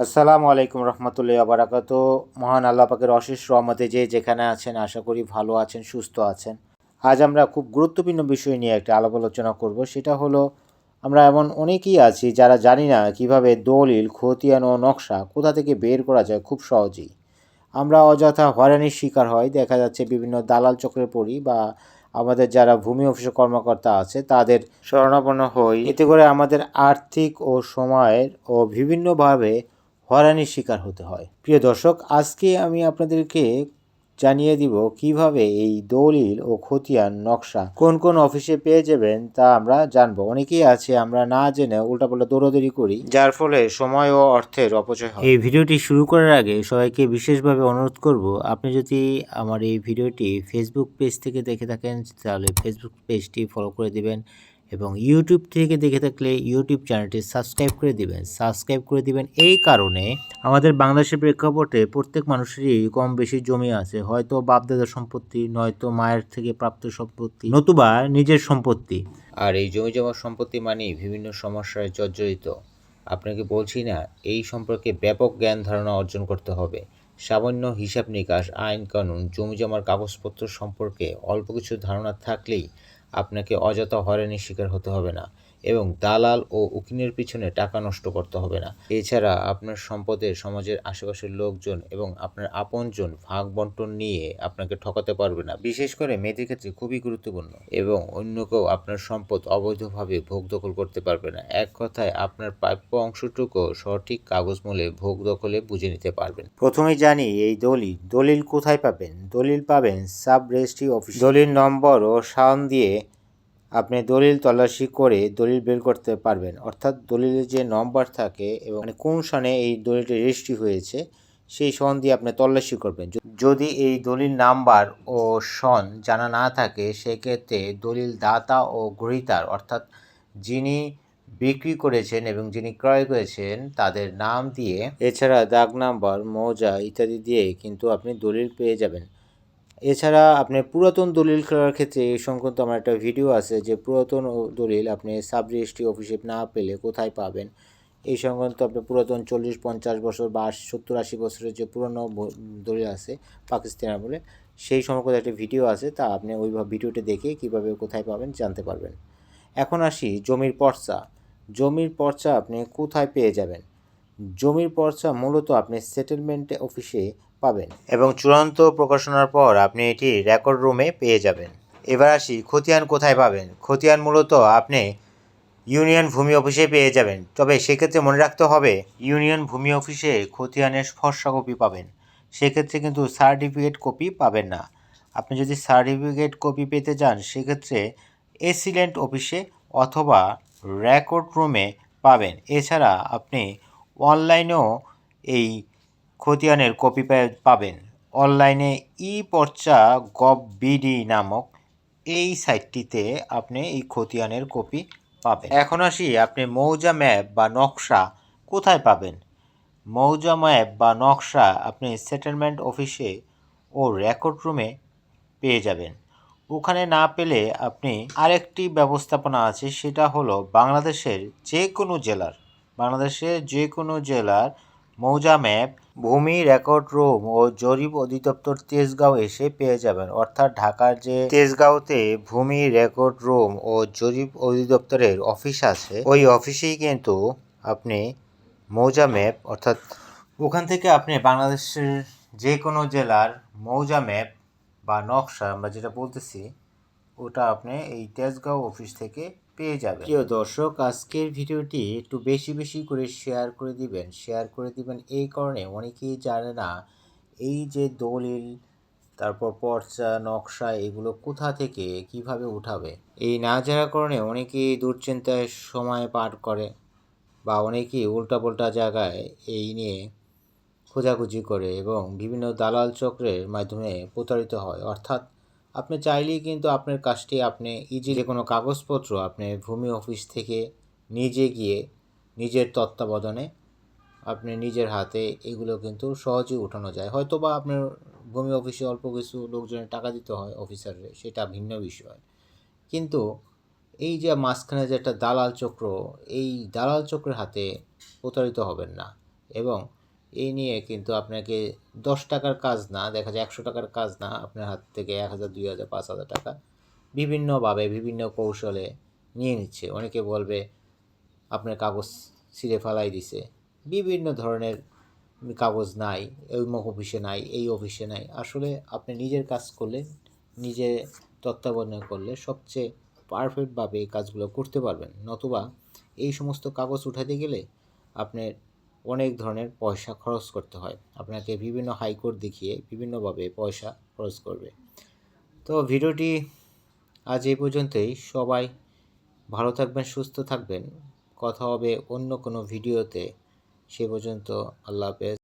আসসালামু আলাইকুম রহমতুল্লাহ আবরাকাত মহান আল্লাহ পাকের অশেষ রহমতে যে যেখানে আছেন আশা করি ভালো আছেন সুস্থ আছেন। আজ আমরা খুব গুরুত্বপূর্ণ বিষয় নিয়ে একটা আলাপ আলোচনা করব। সেটা হলো আমরা এমন অনেকেই আছি যারা জানি না কীভাবে দলিল খতিয়ান ও নকশা কোথা থেকে বের করা যায় খুব সহজেই। আমরা অযথা হয়রানির শিকার হয় দেখা যাচ্ছে বিভিন্ন দালাল চক্রে পড়ি বা আমাদের যারা ভূমি অফিসে কর্মকর্তা আছে তাদের শরণাপন্ন হই। এতে করে আমাদের আর্থিক ও সময়ের ও বিভিন্নভাবে হয়রানির শিকার হতে হয়। প্রিয় দর্শক, আজকে আমি আপনাদেরকে জানিয়ে দিব কীভাবে এই দলিল ও খতিয়ান নকশা কোন কোন অফিসে পেয়ে যাবেন তা আমরা জানব। অনেকেই আছে, আমরা না জেনে উল্টাপাল্টা দৌড়াদৌড়ি করি, যার ফলে সময় ও অর্থের অপচয় হয়। এই ভিডিওটি শুরু করার আগে সবাইকে বিশেষভাবে অনুরোধ করব, আপনি যদি আমার এই ভিডিওটি ফেসবুক পেজ থেকে দেখে থাকেন, তাহলে ফেসবুক পেজটি ফলো করে দিবেন। এবং ইউটিউব থেকে দেখে থাকলে ইউটিউব চ্যানেলটি সাবস্ক্রাইব করে দিবেন। সাবস্ক্রাইব করে দিবেন এই কারণে আমাদের বাংলাদেশের প্রেক্ষাপটে প্রত্যেক মানুষেরই কম বেশি জমি আছে। হয়তো বাপদাদার সম্পত্তি, নয়তো মায়ের থেকে প্রাপ্ত সম্পত্তি, নতুবা নিজের সম্পত্তি। আর এই জমি জমা সম্পত্তি মানেই বিভিন্ন সমস্যায় জর্জরিত। আপনাকে বলছি না, এই সম্পর্কে ব্যাপক জ্ঞান ধারণা অর্জন করতে হবে। সামান্য হিসাব নিকাশ, আইন কানুন, জমি জমার কাগজপত্র সম্পর্কে অল্প কিছু ধারণা থাকলেই আপনাকে অযথা হয়রানির শিকার হতে হবে না। এবং দালাল ও উকিলের পিছনে টাকা নষ্ট করতে হবে না। এছাড়া আপনার সম্পদের সমাজের আশেপাশের লোকজন এবং আপনার আপনজন ভাগ বন্টন নিয়ে আপনাকে ঠকাতে পারবে না। বিশেষ করে মেয়েদের ক্ষেত্রে খুবই গুরুত্বপূর্ণ এবং অন্য কেউ আপনার সম্পদ অবৈধভাবে ভোগ দখল করতে পারবে না। এক কথায়, আপনার প্রাপ্য অংশটুকু সঠিক কাগজ মূলে ভোগ দখলে বুঝে নিতে পারবেন। প্রথমে জানি এই দলিল। দলিল কোথায় পাবেন? দলিল পাবেন সাব রেজিস্ট্রি অফিস। দলিল নম্বর ও সান দিয়ে আপনি দলিল তল্লাশি করে দলিল বের করতে পারবেন। অর্থাৎ দলিলের যে নম্বর থাকে এবং মানে কোন সনে এই দলিলটি রেজিস্ট্রি হয়েছে, সেই সন দিয়ে আপনি তল্লাশি করবেন। যদি এই দলিল নাম্বার ও সন জানা না থাকে, সেক্ষেত্রে দলিল দাতা ও গ্রহীতার, অর্থাৎ যিনি বিক্রি করেছেন এবং যিনি ক্রয় করেছেন, তাদের নাম দিয়ে, এছাড়া দাগ নাম্বার, মৌজা ইত্যাদি দিয়ে কিন্তু আপনি দলিল পেয়ে যাবেন। এছাড়া আপনি পুরাতন দলিল করার ক্ষেত্রে এই সংক্রান্ত আমার একটা ভিডিও আছে যে পুরাতন দলিল আপনি সাব রেজিস্ট্রি অফিসে না পেলে কোথায় পাবেন? এই সংক্রান্ত আপনি পুরাতন চল্লিশ, পঞ্চাশ বছর বা সত্তর, আশি বছরের যে পুরনো দলিল আছে পাকিস্তান আমলে, সেই সম্পর্কে একটা ভিডিও আছে, তা আপনি ওই ভিডিওটি দেখে কীভাবে কোথায় পাবেন জানতে পারবেন। এখন আসি জমির পর্চা। জমির পর্চা আপনি কোথায় পেয়ে যাবেন? জমির পর্চা মূলত আপনি সেটেলমেন্ট অফিসে পাবেন। এবং চূড়ান্ত প্রকাশনার পর আপনি এটি রেকর্ড রুমে পেয়ে যাবেন। এবার আসি, খতিয়ান কোথায় পাবেন? খতিয়ান মূলত আপনি ইউনিয়ন ভূমি অফিসে পেয়ে যাবেন। তবে সেক্ষেত্রে মনে রাখতে হবে, ইউনিয়ন ভূমি অফিসে খতিয়ানের ফর্সা কপি পাবেন। সেক্ষেত্রে কিন্তু সার্টিফিকেট কপি পাবেন না। আপনি যদি সার্টিফিকেট কপি পেতে চান, সেক্ষেত্রে এসিলেন্ট অফিসে অথবা রেকর্ড রুমে পাবেন। এছাড়া আপনি অনলাইনেও এই খতিয়ানের কপি পাবেন। অনলাইনে ই পর্চা গভ বিডি নামক এই সাইটটিতে আপনি এই খতিয়ানের কপি পাবেন। এখন আসি, আপনি মৌজা ম্যাপ বা নকশা কোথায় পাবেন? মৌজা ম্যাপ বা নকশা আপনি সেটেলমেন্ট অফিসে ও রেকর্ড রুমে পেয়ে যাবেন। ওখানে না পেলে আপনি আরেকটি ব্যবস্থাপনা আছে, সেটা হলো বাংলাদেশের যে কোনো জেলার, বাংলাদেশের যে কোনো জেলার মৌজা ম্যাপ ভূমি রেকর্ড রুম ও জরিপ অধিদপ্তর তেজগাঁও এসে পেয়ে যাবেন। অর্থাৎ ঢাকার যে তেজগাঁওতে ভূমি রেকর্ড রুম ও জরিপ অধিদপ্তরের অফিস আছে, ওই অফিসেই কিন্তু আপনি মৌজা ম্যাপ অর্থাৎ ওখান থেকে আপনি বাংলাদেশের যে কোনো জেলার মৌজা ম্যাপ বা নকশা আমরা যেটা বলতেছি ওটা আপনি এই তেজগাঁও অফিস থেকে পেয়ে যাবেন। প্রিয় দর্শক, আজকের ভিডিওটি একটু বেশি বেশি করে শেয়ার করে দিবেন। শেয়ার করে দিবেন এই কারণে অনেকেই জানে না এই যে দলিল, তারপর পর্চা, নকশা এগুলো কোথা থেকে, কীভাবে উঠাবে? এই না জানার কারণে অনেকেই দুশ্চিন্তায় সময় পার করে বা অনেকেই উল্টাপাল্টা জায়গায় এই নিয়ে খোঁজাখুঁজি করে এবং বিভিন্ন দালাল চক্রের মাধ্যমে প্রতারিত হয়। অর্থাৎ আপনি চাইলেই কিন্তু আপনার কাজটি আপনি ইজি যে কোনো কাগজপত্র আপনি ভূমি অফিস থেকে নিজে গিয়ে নিজের তত্ত্বাবধানে আপনি নিজের হাতে এগুলো কিন্তু সহজেই উঠানো যায়। হয়তো বা আপনার ভূমি অফিসে অল্প কিছু লোকজনের টাকা দিতে হয় অফিসারের, সেটা ভিন্ন বিষয়। কিন্তু এই যে মাঝখানে যে একটা দালাল চক্র, এই দালাল চক্রের হাতে প্রতারিত হবেন না। এবং এই নিয়ে কিন্তু আপনাকে দশ টাকার কাজ না, দেখা যায় একশো টাকার কাজ না আপনার হাত থেকে এক হাজার, দুই হাজার, পাঁচ হাজার টাকা বিভিন্নভাবে, বিভিন্ন কৌশলে নিয়ে নিচ্ছে। অনেকে বলবে, আপনার কাগজ ছিঁড়ে ফেলাই দিছে। বিভিন্ন ধরনের কাগজ নাই, এই অফিসে নাই, এই অফিসে নাই। আসলে আপনি নিজের কাজ করলে নিজে তত্ত্বাবধান করলে সবচেয়ে পারফেক্টভাবে এই কাজগুলো করতে পারবেন। নতুবা এই সমস্ত কাগজ উঠাতে গেলে আপনার অনেক ধরনের পয়সা খরচ করতে হয়। আপনাকে বিভিন্ন হাইকোর্ট দেখিয়ে বিভিন্নভাবে পয়সা খরচ করবে। তো ভিডিওটি আজ এই পর্যন্তই। সবাই ভালো থাকবেন, সুস্থ থাকবেন। কথা হবে অন্য কোনো ভিডিওতে। সে পর্যন্ত আল্লাহ হাফেজ।